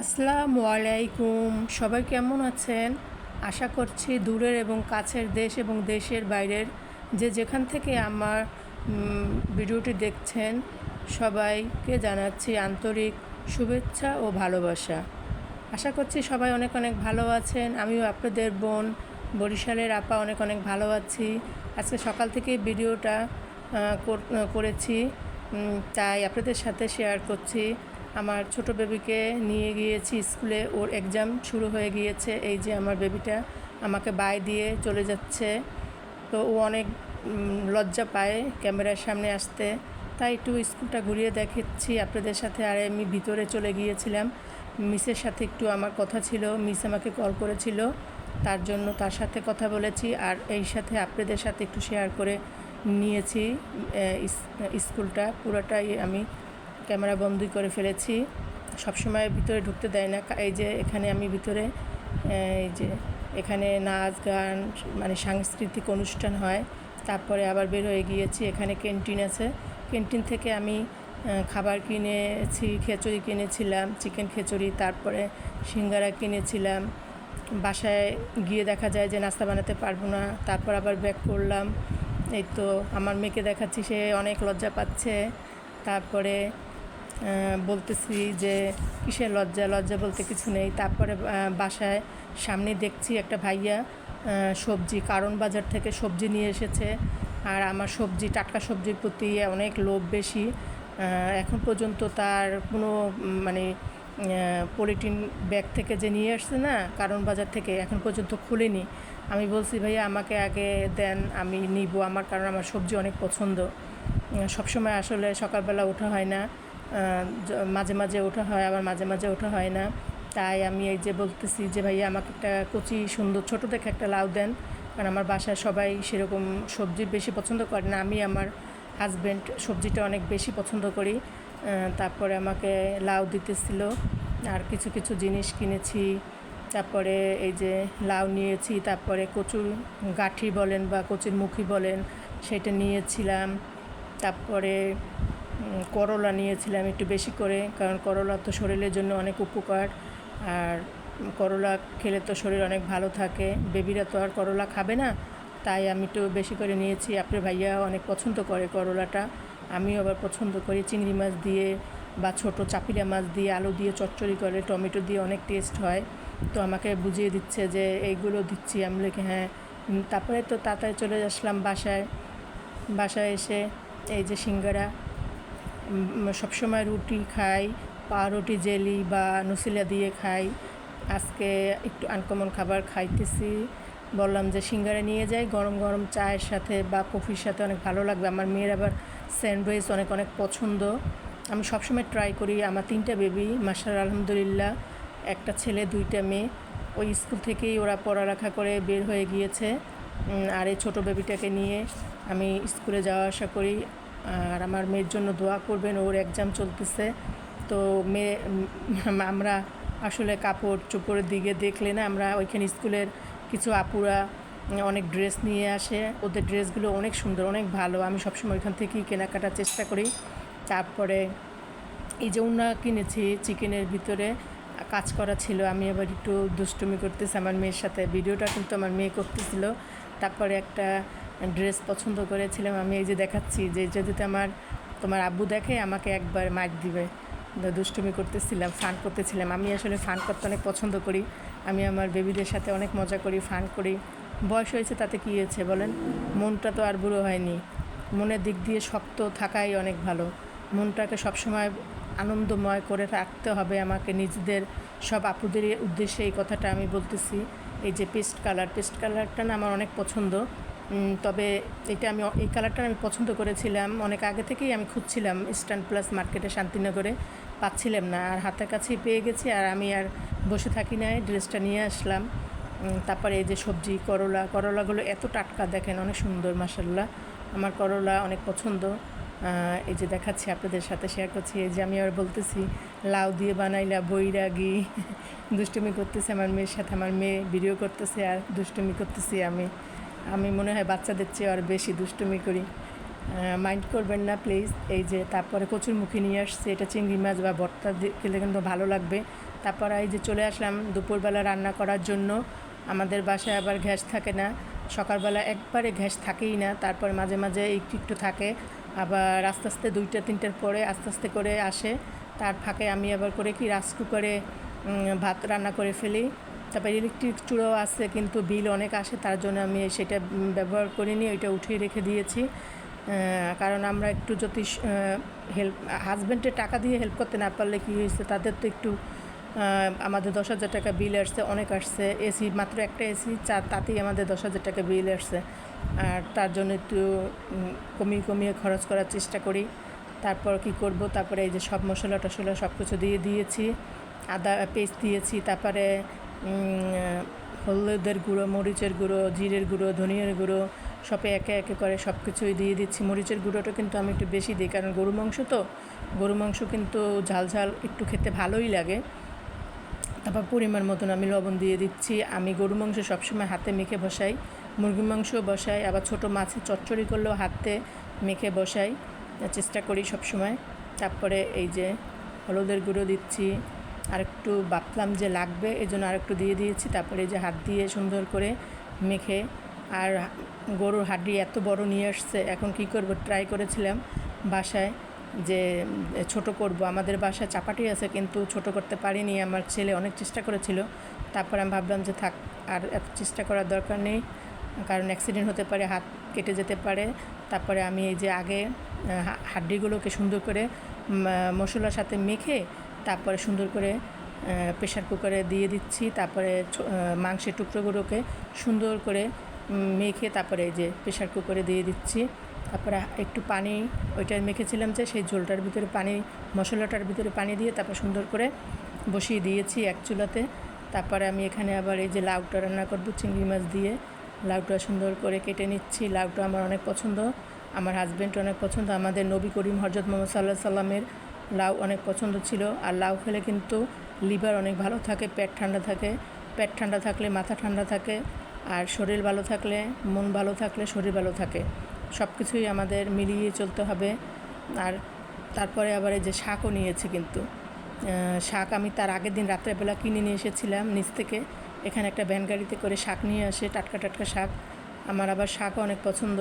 আসসালামু আলাইকুম। সবাই কেমন আছেন? আশা করছি দূরের এবং কাছের দেশ এবং দেশের বাইরের যে যেখান থেকে আমার ভিডিওটি দেখছেন, সবাইকে জানাচ্ছি আন্তরিক শুভেচ্ছা ও ভালোবাসা। আশা করছি সবাই অনেক অনেক ভালো আছেন। আমিও আপনাদের বোন, বরিশালের আপা অনেক অনেক ভালো আছি। আজকে সকাল থেকে ভিডিওটা কর- করেছি। তাই আপনাদের সাথে শেয়ার করছি। আমার ছোট বেবিকে নিয়ে গিয়েছি স্কুলে। ওর এক্সাম শুরু হয়ে গিয়েছে। এই যে আমার বেবিটা আমাকে বাই দিয়ে চলে যাচ্ছে। তো ও অনেক লজ্জা পায় ক্যামেরার সামনে আসতে। তাই একটু স্কুলটা ঘুরিয়ে দেখাচ্ছি। আপনাদের সাথে আর আমি ভিতরে চলে গিয়েছিলাম। মিসের সাথে একটু আমার কথা ছিল। মিস আমাকে কল করেছিল। তার জন্য তার সাথে কথা বলেছি। আর এই সাথে আপনাদের সাথে একটু শেয়ার করে নিয়েছি স্কুলটা। পুরোটাই আমি ক্যামেরা বন্দি করে ফেলেছি। সবসময় ভিতরে ঢুকতে দেয় না। এই যে এখানে আমি ভিতরে এই যে এখানে নাচ গান মানে সাংস্কৃতিক অনুষ্ঠান হয়। তারপরে আবার বের হয়ে গিয়েছি, এখানে ক্যান্টিন আছে। ক্যান্টিন থেকে আমি খাবার কিনেছি, খিচুড়ি কিনেছিলাম, চিকেন খিচুড়ি, তারপরে সিঙ্গারা কিনেছিলাম। বাসায় গিয়ে দেখা যায় যে নাস্তা বানাতে পারব না, তারপর আবার ব্যাক করলাম। এই তো আমার মেয়েকে দেখাচ্ছি, সে অনেক লজ্জা পাচ্ছে। তারপরে বলতেছি যে কিসের লজ্জা? লজ্জা বলতে কিছু নেই। তারপরে বাসায় সামনে দেখছি একটা ভাইয়া সবজি, কারণ বাজার থেকে সবজি নিয়ে এসেছে। আর আমার সবজি, টাটকা সবজির প্রতি অনেক লোভ বেশি। এখন পর্যন্ত তার কোনো মানে পলিটিন ব্যাগ থেকে যে নিয়ে আসছে না, কারণ বাজার থেকে, এখন পর্যন্ত খুলিনি। আমি বলছি, ভাইয়া, আমাকে আগে দেন, আমি নিব। আমার কারণ আমার সবজি অনেক পছন্দ। সবসময় আসলে সকালবেলা ওঠা হয় না। মাঝে মাঝে ওঠা হয়, আবার মাঝে মাঝে ওঠা হয় না। তাই আমি এই যে বলতেছি যে, ভাইয়া, আমাকে একটা কচি সুন্দর ছোট দেখে একটা লাউ দেন। কারণ আমার বাসায় সবাই সেরকম সবজি বেশি পছন্দ করে না। আমি আমার হাজব্যান্ড সবজিটা অনেক বেশি পছন্দ করি। তারপরে আমাকে লাউ দিতেছিল। আর কিছু কিছু জিনিস কিনেছি। তারপরে এই যে লাউ নিয়েছি। তারপরে কচুর গাঠি বলেন বা কচুর মুখি বলেন, সেটা নিয়েছিলাম। তারপরে করলা নিয়েছিলাম একটু বেশি করে, কারণ করলা তো শরীরের জন্য অনেক উপকার। আর করলা খেলে তো শরীর অনেক ভালো থাকে। বেবিরা তো আর করলা খাবে না, তাই আমি একটু বেশি করে নিয়েছি। আপনার ভাইয়া অনেক পছন্দ করে করলাটা। আমিও আবার পছন্দ করি। চিংড়ি মাছ দিয়ে বা ছোট চাপিলা মাছ দিয়ে, আলু দিয়ে চচ্চড়ি করে, টমেটো দিয়ে অনেক টেস্ট হয়। তো আমাকে বুঝিয়ে দিচ্ছে যে, এইগুলো দিচ্ছি। আমি লিখে হ্যাঁ। তারপরে তো তাড়াতাড়ি চলে আসলাম বাসায়। বাসায় এসে এই যে সিঙ্গারা সবসময় রুটি খাই পাউরুটি জেলি বা নসিলা দিয়ে খাই। আজকে একটু আনকমন খাবার খাইতেছি। বললাম যে সিঙ্গারা নিয়ে যাই, গরম গরম চায়ের সাথে বা কফির সাথে অনেক ভালো লাগবে। আমার মেয়ের আবার স্যান্ডউইচ অনেক অনেক পছন্দ। আমি সবসময় ট্রাই করি। আমার তিনটা বেবি মাসার আলহামদুলিল্লাহ, একটা ছেলে, দুইটা মেয়ে। ওই স্কুল থেকেই ওরা পড়ালেখা করে বের হয়ে গিয়েছে। আর এই ছোটো বেবিটাকে নিয়ে আমি স্কুলে যাওয়া আসা করি। আর আমার মেয়ের জন্য দোয়া করবেন, ওর এক্সাম চলতেছে। তো মেয়ে আমরা আসলে কাপড় চোপড়ের দিকে দেখলে না, আমরা ওইখানে স্কুলের কিছু আপুরা, অনেক ড্রেস নিয়ে আসে। ওদের ড্রেসগুলো অনেক সুন্দর, অনেক ভালো। আমি সবসময় ওইখান থেকেই কেনাকাটার চেষ্টা করি। তারপরে এই যে উন্না কিনেছি চিকেনের ভিতরে, কাজ করা ছিল, আমি আবার একটু দুষ্টুমি করতেছি আমার মেয়ের সাথে। ভিডিওটা কিন্তু আমার মেয়ে করতেছিল। তারপরে একটা ড্রেস পছন্দ করেছিলাম, আমি এই যে দেখাচ্ছি যে যদি আমার তোমার আব্বু দেখে আমাকে একবার মাইক দিবে। দুষ্টুমি করতেছিলাম, ফান করতেছিলাম। আমি আসলে ফান করতে অনেক পছন্দ করি। আমি আমার বেবিদের সাথে অনেক মজা করি, ফান করি। বয়স হয়েছে তাতে কী হয়েছে বলেন? মনটা তো আর বুড়ো হয়নি। মনের দিক দিয়ে শক্ত থাকাই অনেক ভালো। মনটাকে সবসময় আনন্দময় করে রাখতে হবে আমাকে, নিজেদের সব আপুদের উদ্দেশ্যে এই কথাটা আমি বলতেছি। এই যে পেস্ট কালার, পেস্ট কালারটা না আমার অনেক পছন্দ। তবে এটা আমি এই কালারটা আমি পছন্দ করেছিলাম। অনেক আগে থেকেই আমি খুঁজছিলাম ইস্টার্ন প্লাস মার্কেটে শান্তিনগরে। পাচ্ছিলাম না। আর হাতের কাছেই পেয়ে গেছি। আর আমি আর বসে থাকি নাই। ড্রেসটা নিয়ে আসলাম। তারপরে এই যে সবজি, করলা। করলাগুলো এত টাটকা, দেখেন অনেক সুন্দর মাসাল্লাহ আমার করলা অনেক পছন্দ। এই যে দেখাচ্ছি, আপনাদের সাথে শেয়ার করছি। এই যে আমি আর বলতেছি, লাউ দিয়ে বানাইলা বৈরাগী। দুষ্টুমি করতেছে আমার মেয়ের সাথে। আমার মেয়ে ভিডিও করতেছে আর দুষ্টুমি করতেছি আমি। আমি মনে হয় বাচ্চাদের চেয়ে আর বেশি দুষ্টুমি করি। মাইন্ড করবেন না প্লিজ এই যে তারপরে কচুর মুখী নিয়ে আসছে, এটা চিংড়ি মাছ বা ভর্তা খেলে কিন্তু ভালো লাগবে। তারপর এই যে চলে আসলাম দুপুরবেলা রান্না করার জন্য। আমাদের বাসায় আবার গ্যাস থাকে না। সকালবেলা একবারে গ্যাস থাকেই না, তারপর মাঝে মাঝে একটু একটু থাকে। আবার আস্তে আস্তে দুইটা, তিনটার পরে আস্তে আস্তে করে আসে। তার ফাঁকে আমি আবার করে কি রাইস কুকারে ভাত রান্না করে ফেলি। তারপর ইলেকট্রিক চুড়ো আছে, কিন্তু বিল অনেক আসে, তার জন্য আমি সেটা ব্যবহার করিনি, ওইটা উঠিয়ে রেখে দিয়েছি। কারণ আমরা একটু যদি হেল্প হাজব্যান্ডের টাকা দিয়ে হেল্প করতে না পারলে কী হয়েছে, তাদের তো একটু আমাদের দশ হাজার টাকা বিল আসছে, অনেক আসছে এসি মাত্র একটা এসি চার তাতেই আমাদের দশ হাজার টাকা বিল আসছে। আর তার জন্য একটু কমিয়ে কমিয়ে খরচ করার চেষ্টা করি। তারপর কি করব, তারপরে এই যে সব মশলা টশলা সব কিছু দিয়ে দিয়েছি, আদা, পেস্ট দিয়েছি, তারপরে হলুদের গুঁড়ো, মরিচের গুঁড়ো, জিরের গুঁড়ো, ধনিয়ার গুঁড়ো, সবে একে একে করে সব কিছুই দিয়ে দিচ্ছি। মরিচের গুঁড়োটা কিন্তু আমি একটু বেশি দিই, কারণ গরু মাংস তো, গরু মাংস কিন্তু ঝাল ঝাল একটু খেতে ভালোই লাগে। তারপর পরিমাণ মতন আমি লবণ দিয়ে দিচ্ছি। আমি গরু মাংস সবসময় হাতে মেখে বসাই, মুরগি মাংস বসাই, আবার ছোটো মাছের চচ্চড়ি করলেও হাতে মেখে বসাই। চেষ্টা করি সবসময়। তারপরে এই যে হলুদের গুঁড়ো দিচ্ছি। আর একটু ভাবলাম যে লাগবে এই জন্য আরেকটু দিয়ে দিয়েছি। তারপরে যে হাত দিয়ে সুন্দর করে মেখে, আর গরুর হাড্ডি এত বড় নিয়ে আসছে, এখন কি করব? ট্রাই করেছিলাম বাসায় যে, ছোট করব। আমাদের বাসায় চাপাটি আছে, কিন্তু ছোট করতে পারিনি। আমার ছেলে অনেক চেষ্টা করেছিল। তারপর আমি ভাবলাম যে থাক, আর এত চেষ্টা করার দরকার নেই, কারণ অ্যাক্সিডেন্ট হতে পারে, হাত কেটে যেতে পারে। তারপরে আমি এই যে আগে হাড্ডিগুলোকে সুন্দর করে মশলার সাথে মেখে তারপরে সুন্দর করে প্রেশার কুকারে দিয়ে দিচ্ছি, তারপরে মাংসের টুকরোগুলোকে সুন্দর করে মেখে তারপরে এই যে প্রেশার কুকারে দিয়ে দিচ্ছি। তারপরে একটু পানি, ওইটা মেখেছিলাম যে সেই ঝোলটার ভিতরে পানি, মশলাটার ভিতরে পানি দিয়ে তারপর সুন্দর করে বসিয়ে দিয়েছি এক চুলাতে। তারপরে আমি এখানে আবার এই যে লাউটা রান্না করব, চিংড়ি মাছ দিয়ে। লাউটা সুন্দর করে কেটে নিচ্ছি। লাউটা আমার অনেক পছন্দ। আমার হাজব্যান্ড অনেক পছন্দ। আমাদের নবী করিম হরজত মোহাম্মদ সাল্লাহ সাল্লামের লাউ অনেক পছন্দ ছিল আর লাউ খেলে কিন্তু লিভার অনেক ভালো থাকে, পেট ঠান্ডা থাকে। পেট ঠান্ডা থাকলে মাথা ঠান্ডা থাকে আর শরীর ভালো থাকলে মন ভালো থাকলে শরীর ভালো থাকে। সব কিছুই আমাদের মিলিয়ে চলতে হবে। আর তারপরে আবার এই যে শাকও নিয়েছি কিন্তু। শাক আমি তার আগের দিন রাত্রেবেলা কিনে নিয়ে এসেছিলাম নিচ থেকে। এখানে একটা ভ্যান গাড়িতে করে শাক নিয়ে আসে, টাটকা টাটকা শাক। আমার আবার শাকও অনেক পছন্দ।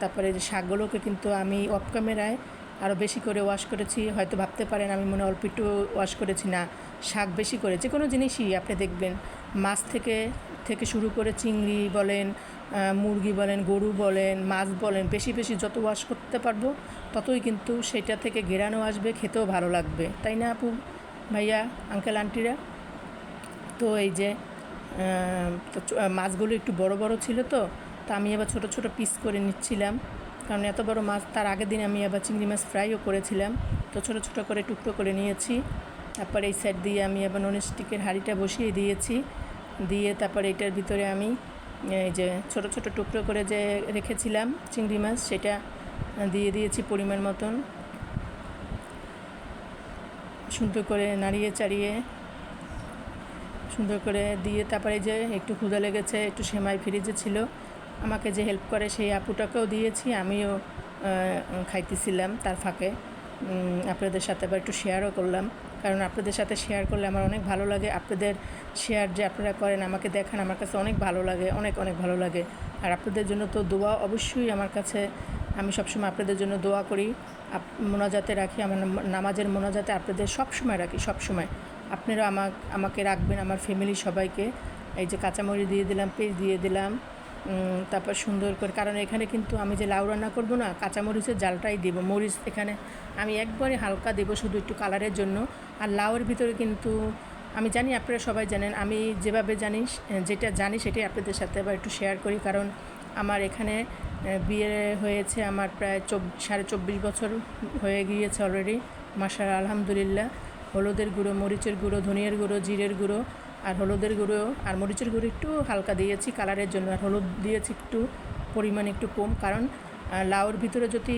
তারপরে যে শাকগুলোকে কিন্তু আমি অফ ক্যামেরায় আরও বেশি করে ওয়াশ করেছি। হয়তো ভাবতে পারেন, আমি মনে অল্প একটু ওয়াশ করেছি না, শাক বেশি করে যে কোনো জিনিসই আপনি দেখবেন। মাছ থেকে থেকে শুরু করে চিংড়ি বলেন মুরগি বলেন, গরু বলেন, মাছ বলেন, বেশি বেশি যত ওয়াশ করতে পারব, ততই কিন্তু সেটা থেকে ঘেরানো আসবে, খেতেও ভালো লাগবে। তাই না আপু? ভাইয়া আঙ্কেল আন্টিরা তো এই যে মাছগুলো একটু বড় বড় ছিল তো, তা আমি আবার ছোট ছোট পিস করে নিচ্ছিলাম। কারণ এত বড় মাছ, তার আগের দিন আমি আবার চিংড়ি মাছ ফ্রাইও করেছিলাম। তো ছোটো ছোটো করে টুকরো করে নিয়েছি। তারপরে এই সাইড দিয়ে আমি আবার নন স্টিকের হাঁড়িটা বসিয়ে দিয়েছি। দিয়ে তারপরে এটার ভিতরে আমি, এই যে ছোট ছোট টুকরো করে যে রেখেছিলাম চিংড়ি মাছ, সেটা দিয়ে দিয়েছি পরিমাণ মতন। সুন্দর করে নাড়িয়ে চাড়িয়ে, সুন্দর করে দিয়ে তারপরে যে একটু ক্ষুদা লেগেছে, একটু সেমাই ফ্রিজে ছিল আমাকে যে হেল্প করে সেই আপুটাকেও দিয়েছি, আমিও খাইতেছিলাম তার ফাঁকে। আপনাদের সাথে আবার একটু শেয়ারও করলাম। কারণ আপনাদের সাথে শেয়ার করলে আমার অনেক ভালো লাগে। আপনাদের শেয়ার যে আপনারা করেন, আমাকে দেখান, আমার কাছে অনেক ভালো লাগে, অনেক অনেক ভালো লাগে। আর আপনাদের জন্য তো দোয়া অবশ্যই আমার কাছে। আমি সবসময় আপনাদের জন্য দোয়া করি। মোনাজাতে রাখি, আমার নামাজের মোনাজাতে আপনাদের সব সময় রাখি সব সময় আপনারা আমাক, আমাকে রাখবেন, আমার ফ্যামিলি সবাইকে। এই যে কাঁচামরিচ দিয়ে দিলাম পেঁয়াজ দিয়ে দিলাম। তারপর সুন্দর করে, কারণ এখানে কিন্তু আমি যে লাউ রান্না করব না, কাঁচামরিচের জালটাই দেবো, মরিচ এখানে আমি একবারে হালকা দেবো শুধু একটু কালারের জন্য। আর লাউয়ের ভিতরে কিন্তু, আমি জানি আপনারা সবাই জানেন, আমি যেভাবে জানি, যেটা জানি সেটাই আপনাদের সাথে আবার একটু শেয়ার করি, কারণ আমার এখানে বিয়ে হয়েছে আমার প্রায় চব, সাড়ে চব্বিশ বছর হয়ে গিয়েছে অলরেডি মাসার আলহামদুলিল্লাহ। হলুদের গুঁড়ো, মরিচের গুঁড়ো, ধনিয়ার গুঁড়ো, জিরের গুঁড়ো আর হলুদের গুঁড়ো, আর মরিচের গুঁড়ো একটু হালকা দিয়েছি, কালারের জন্য। আর হলুদ দিয়েছি একটু পরিমাণ একটু কম, কারণ লাউর ভিতরে যদি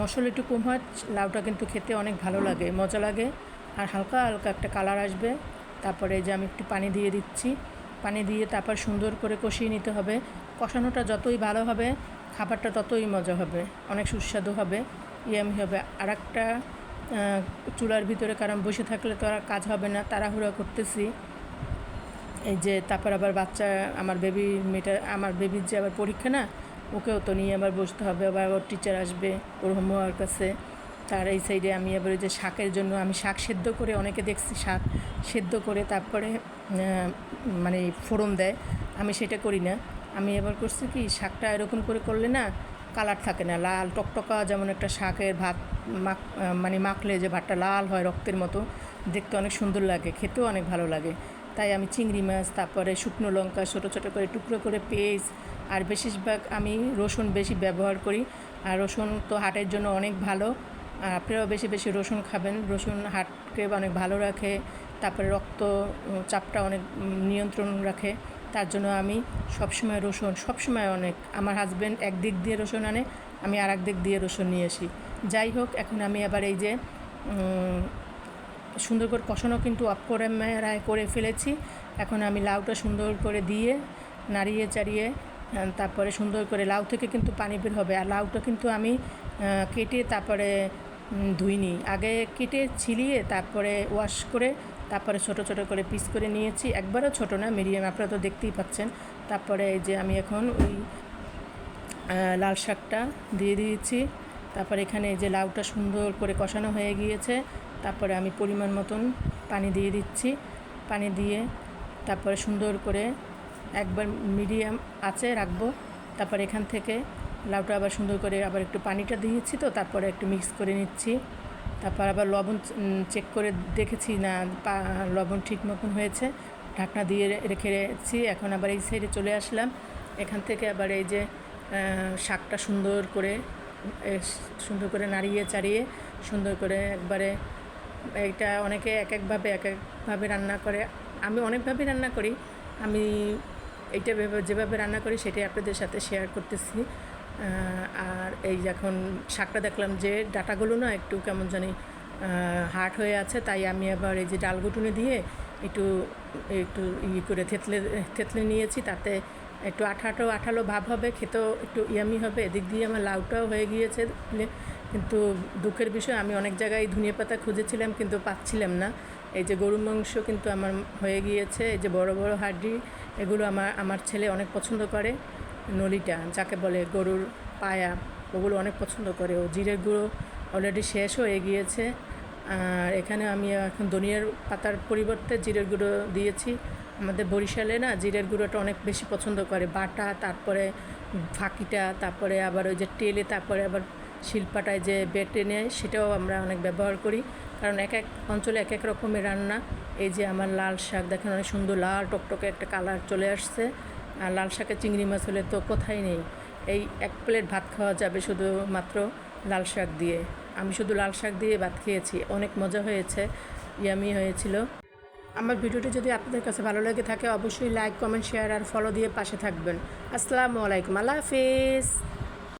মশলা একটু কম হয়, লাউটা কিন্তু খেতে অনেক ভালো লাগে, মজা লাগে। আর হালকা হালকা একটা কালার আসবে। তারপরে যে আমি একটু পানি দিয়ে দিচ্ছি, পানি দিয়ে তারপর সুন্দর করে কষিয়ে নিতে হবে। কষানোটা যতই ভালো হবে, খাবারটা ততই মজা হবে, অনেক সুস্বাদু হবে, ইয়ামি হবে। আর একটা চুলার ভিতরে কারণ বসে থাকলে তো আর কাজ হবে না, তাড়াহুড়া করতেছি। এই যে তারপর আবার বাচ্চা, আমার বেবি মেয়েটা, আমার বেবির যে আবার পরীক্ষা না, ওকেও তো নিয়ে আবার বসতে হবে, আবার ওর টিচার আসবে, ওর হোমওয়ার্ক আছে। তার এই সাইডে আমি আবার যে শাকের জন্য, আমি শাক সেদ্ধ করে অনেকে দেখছি শাক সেদ্ধ করে তারপরে মানে ফোড়ন দেয়। আমি সেটা করি না। আমি এবার করছি কি, শাকটা এরকম করে করলে না কালার থাকে না, লাল টকটকা যেমন একটা শাকের ভাত মাখ মানে মাখলে যে ভাতটা লাল হয় রক্তের মতো, দেখতে অনেক সুন্দর লাগে, খেতেও অনেক ভালো লাগে। তাই আমি চিংড়ি মাছ, তারপরে শুকনো লঙ্কা, ছোটো ছোটো করে টুকরো করে পেস্ট, আর বেশিরভাগ আমি রসুন বেশি ব্যবহার করি। আর রসুন তো হার্টের জন্য অনেক ভালো। আর আপনারাও বেশি বেশি রসুন খাবেন। রসুন হার্টকে অনেক ভালো রাখে। তারপরে রক্ত চাপটা অনেক নিয়ন্ত্রণ রাখে। তার জন্য আমি সবসময় রসুন, সবসময় অনেক। আমার হাজব্যান্ড এক দিক দিয়ে রসুন আনে, আমি আর দিক দিয়ে রসুন নিয়ে আসি। যাই হোক, এখন আমি আবার এই যে সুন্দর করে কষানো কিন্তু অফ করে মেরায় করে ফেলেছি। এখন আমি লাউটা সুন্দর করে দিয়ে নাড়িয়ে চাড়িয়ে তারপরে সুন্দর করে লাউ থেকে কিন্তু পানি বের হবে। আর লাউটা কিন্তু আমি কেটে তারপরে ধুইনি। আগে কেটে ছিলিয়ে তারপরে ওয়াশ করে তারপরে ছোট ছোট করে পিস করে নিয়েছি। একবারও ছোট না মিডিয়াম আপনারা তো দেখতেই পাচ্ছেন। তারপরে এই যে আমি এখন ওই লাল শাকটা দিয়ে দিয়েছি। তারপর এখানে যে লাউটা সুন্দর করে কষানো হয়ে গিয়েছে। তারপরে আমি পরিমাণ মতন পানি দিয়ে দিচ্ছি। পানি দিয়ে তারপরে সুন্দর করে একবার মিডিয়াম আঁচে রাখব। তারপর এখান থেকে লাউটা আবার সুন্দর করে আবার একটু পানিটা দিয়েছি তো, তারপরে একটু মিক্স করে নিচ্ছি। তারপর আবার লবণ চেক করে দেখেছি না লবণ ঠিক মতন হয়েছে। ঢাকনা দিয়ে রেখে রেখেছি, এখন আবার এই সাইডে চলে আসলাম। এখান থেকে আবার এই যে শাকটা সুন্দর করে সুন্দর করে নাড়িয়ে চাড়িয়ে সুন্দর করে একবারে এটা অনেকে এক একভাবে এক একভাবে রান্না করে। আমি অনেকভাবে রান্না করি। আমি এইটা যেভাবে রান্না করি সেটাই আপনাদের সাথে শেয়ার করতেছি। আর এই যখন শাকটা দেখলাম যে ডাটাগুলো না একটু কেমন জানি হার্ড হয়ে আছে, তাই আমি আবার এই যে ডাল ডালগুটুনি দিয়ে একটু একটু ই করে থেতলে থেতলে নিয়েছি। তাতে একটু আঠাটো, আঠালো ভাব হবে, খেতেও একটু ইয়ামি হবে। এদিক দিয়ে আমার লাউটাও হয়ে গিয়েছে। কিন্তু দুঃখের বিষয়, আমি অনেক জায়গায় ধনিয়া পাতা খুঁজেছিলাম কিন্তু পাচ্ছিলাম না। এই যে গরুর মাংস কিন্তু আমার হয়ে গিয়েছে, এই যে বড় বড় হাড্ডি, এগুলো আমার আমার ছেলে অনেক পছন্দ করে, নলিটা, যাকে বলে গরুর পায়া, ওগুলো অনেক পছন্দ করে। ও জিরের গুঁড়ো অলরেডি শেষ হয়ে গিয়েছে। আর এখানে আমি এখন ধনিয়ার পাতার পরিবর্তে জিরের গুঁড়ো দিয়েছি। আমাদের বরিশালে না জিরের গুঁড়োটা অনেক বেশি পছন্দ করে, বাটা, তারপরে ফাঁকিটা, তারপরে আবার ওই যে তেলে, তারপরে আবার শিল্পাটায় যে বেটে নেয় সেটাও আমরা অনেক ব্যবহার করি। কারণ এক এক অঞ্চলে এক এক রকমের রান্না। এই যে আমার লাল শাক, দেখেন অনেক সুন্দর লাল টকটকে একটা কালার চলে আসছে। আর লাল শাকে চিংড়ি মাছ হলে তো কোথায় নেই? এই এক প্লেট ভাত খাওয়া যাবে শুধুমাত্র লাল শাক দিয়ে। আমি শুধু লাল শাক দিয়ে ভাত খেয়েছি। অনেক মজা হয়েছে, ইয়ামি হয়েছিল। আমার ভিডিওটি যদি আপনাদের কাছে ভালো লেগে থাকে, অবশ্যই লাইক, কমেন্ট, শেয়ার আর ফলো দিয়ে পাশে থাকবেন। আসসালামু আলাইকুম। আল্লাহ হাফিজ।